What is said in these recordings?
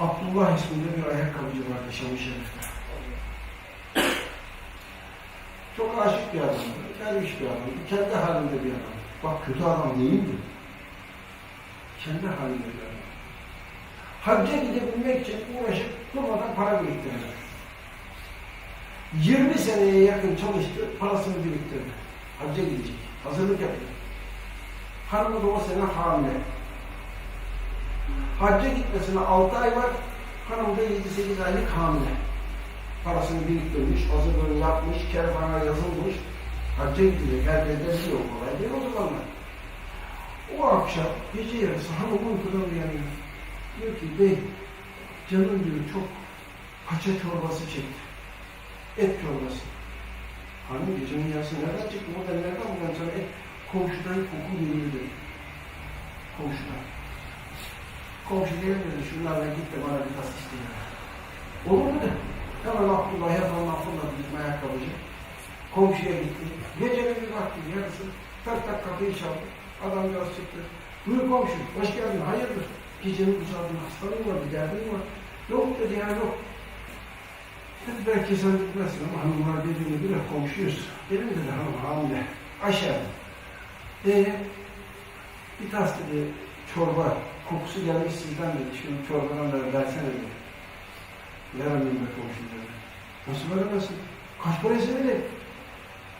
Abdullah isminde bir ayakkabıcı vardı Şam-ı Şerif'te. Çok aşık bir adamdı, gelmiş bir adamdı, kendi halinde bir adam. Bak kötü adam değildi. Kendi halinde bir adam. Hacca gidebilmek için uğraşıp durmadan para biriktirdi. 20 seneye yakın çalıştı, parasını biriktirdi. Hacca gidecek, hazırlık yapıyor. Hanımı da o sene hamile. Hacca gitmesine 6 ay var, hanım da 7-8 aylık hamile. Parasını biriktirmiş, hazırlığını yapmış, kervana yazılmış. Hacca gidecek, herkes de biliyor kolay değil o zamanlar. O akşam gece yarısı hanım uykudan uyanıyor. Diyor ki bey, canım diyor çok paça çorbası çekti. Et çorbası. Hanım gecenin yarısı nereden çıktı? Burada nereden bulan sana et? Komşudan koku geliyor. Komşudan. Komşu gelmedi, şunlarla git de bana bir tas isteyin. Olur mu dedi. Hemen Abdullah yapalım Abdullah bizim ayakkabıcı. Komşuya gitti. Gecenin bir vakti yarısı tak tak kapıyı çaldı. Adam biraz çıktı. Buyur komşu, hoş geldin, hayırdır? Gecenin uzadığın hastalığın var, bir derdin var. Yok dedi ya yok. Dedi belki sen gitmezsin ama hanımlar dediğini bilir komşuyuz. Benim dedi hanım hamile. Aşağı. Ee, bir tas dedi çorba kokusu gelmiş sizden dedi. Şimdi çorbadan da versene dedi. Veremeyim be komşu dedi. Nasıl veremezsin? Kaç parası dedi?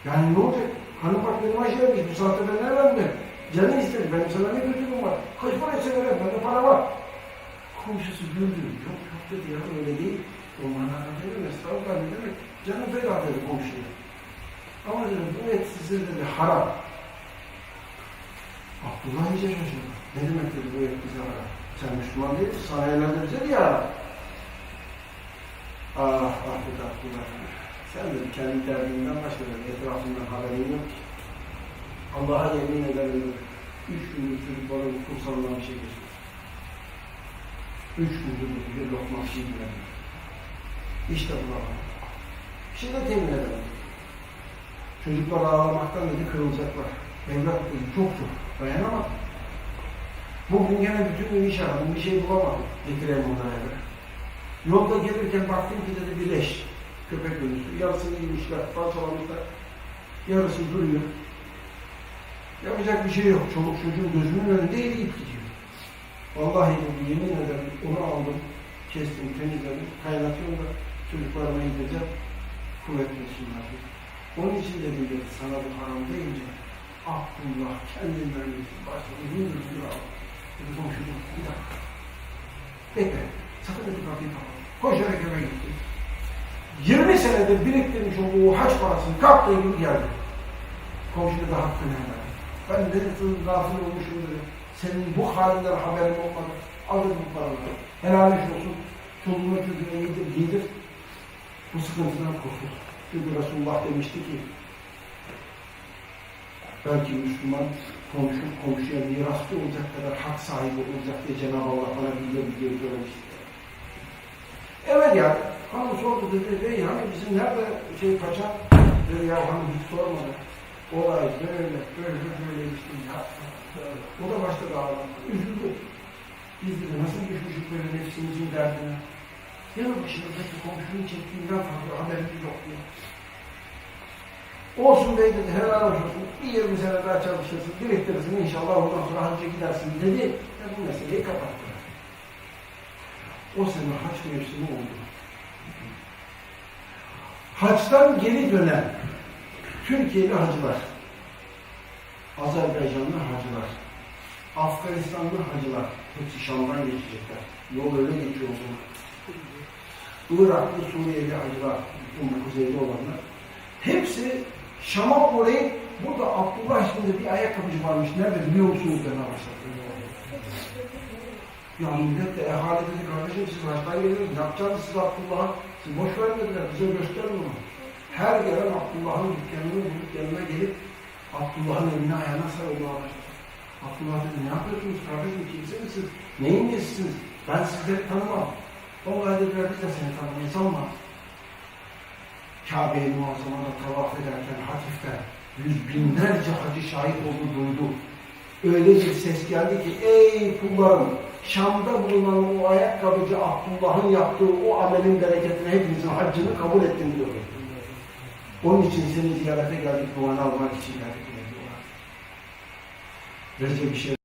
Yani ne olacak? Hanım bak benim aşı vermiş. Bu saatte ben ne vermem? Canı istedi. Benim sana ne kötülüğüm var? Kaç parası veremem? Bende para var. Komşusu güldü. Yok yok dedi ya öyle değil. O manada dedim. Estağfurullah ne demek? Canı feda dedi komşuya. Ama dedi bu et size dedi haram. İyice şaşırdı. Ne demek dedi bu bize haram? Sen Müslüman değil misin? Sana diye haram. Ah ah dedi Abdullah. Sen dedi kendi derdinden başka dedi. Etrafından haberin yok ki. Allah'a yemin ederim. Üç gündür çocukların kursağından bir şey geçmiş. Üç gündür bir lokma bir şey bilemiyor. İşte bu Allah. Şimdi de temin edelim. Çocuklar ağlamaktan dedi kırılacaklar. Evlat dedi çok zor. Dayanamam. Bugün gene bütün gün iş aradım. Bir şey bulamadım. Getireyim onlara eve. Yolda gelirken baktım ki dedi bir. Köpek ölüsü. Yarısını yemişler, parçalamışlar. Yarısı duruyor. Yapacak bir şey yok. Çoluk çocuğun gözünün önünde eriyip gidiyor. Vallahi dedi, yemin ederim onu aldım, kestim, temizledim, kaynatıyorum da çocuklarıma gideceğim, kuvvetlensinler dedi. Onun için dedim dedi, sana bu haram deyince Abdullah kendinden geçti, başladı, yürü yürü al. Dedi, komşucum, bir dakika. Bekle, sakın dedi kapıyı kapat. Koşarak eve gitti. 20 senedir biriktirmiş olduğu haç parasını kaptığı gibi geldi. Komşu da hakkını helal. Ben de gafil olmuşum dedi. Senin bu halinden haberin olmadı. Alır bu paraları. Helal olsun. Çoluğuna çocuğuna yedir, giydir. Bu sıkıntıdan kurtul. Çünkü Resulullah demişti ki belki Müslüman komşu komşuya mirasçı olacak kadar hak sahibi olacak diye Cenab-ı Allah bana bilgiye bilgiye söylemişti. Evet ya, hanım sordu dedi, ey hani bizim nerede şey kaçak? Dedi ya hanım hiç sormadı. Olay böyle, böyle, böyle işte ya. O da başladı ağlamak. Üzüldü. Biz dedi nasıl düşmüşük böyle nefsimizin derdine. Yanı başımızdaki komşunun çektiğinden fazla haberimiz yok diye. Olsun dedi, helal olsun. Bir 20 sene daha çalışırsın, biriktirirsin inşallah ondan sonra hacca gidersin dedi. Ve bu meseleyi kapattı. O sene haç mevsimi oldu. Haçtan geri dönen Türkiye'li hacılar, Azerbaycanlı hacılar, Afganistanlı hacılar, hepsi Şam'dan geçecekler. Yol öyle geçiyor o. Iraklı, Suriyeli hacılar, bu kuzeyli olanlar. Hepsi Şam'a uğrayıp burada İsminde bir ayakkabıcı varmış. Nerede biliyor musunuz demeye başladı. Ya millet de ehali dedi kardeşim siz haçtan geliyorsunuz. Ne yapacaksınız siz Abdullah'a? Siz boş vermediler. Bize gösterin onu. Her gelen Abdullah'ın dükkanını bulup yanına gelip Abdullah'ın eline ayağına sarılmaya başladı. Abdullah dedi ne yapıyorsunuz kardeşim kimsiniz siz? Neyin nesisiniz? Ben sizleri tanımam. Vallahi dediler biz de seni tanımayız ama Kabe-i Muazzama'da tavaf ederken hafiften yüz binlerce hacı şahit oldu duydu. Öyle bir ses geldi ki ey kullarım Şam'da bulunan o ayakkabıcı Abdullah'ın yaptığı o amelin bereketini hepimizin haccını kabul ettim diyor. Onun için seni ziyarete geldik, duanı almak için geldik. Recep bir şey